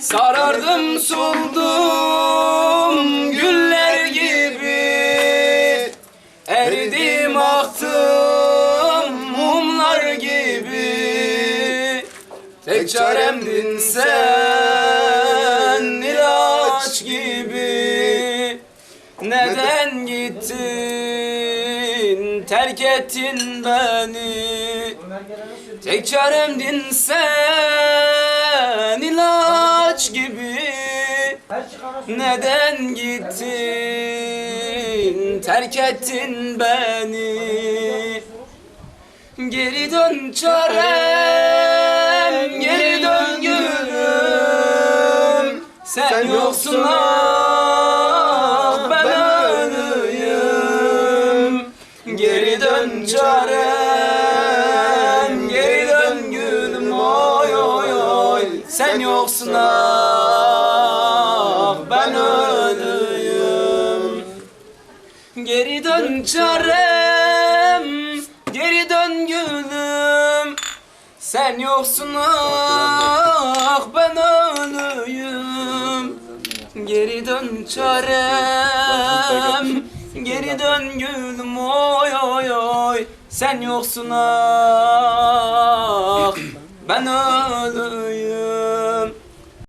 Sarardım soldum güller gibi. Eridim aktım mumlar gibi. Tek çaremdin sen ilaç gibi. Neden gittin terk ettin beni? Tek çaremdin sen ilaç Neden gittin? Terk ettin beni. Geri dön çarem geri dön gülüm. Sen yoksun ah ben ölüyüm. Geri dön çarem geri dön gülüm. Oy oy oy. Sen yoksun ah ben ölüyüm Geri dön çarem Geri dön gülüm. Sen yoksun ah ben ölüyüm Geri dön çarem Geri dön gülüm. Oy oy oy. Sen yoksun ah ben ölüyüm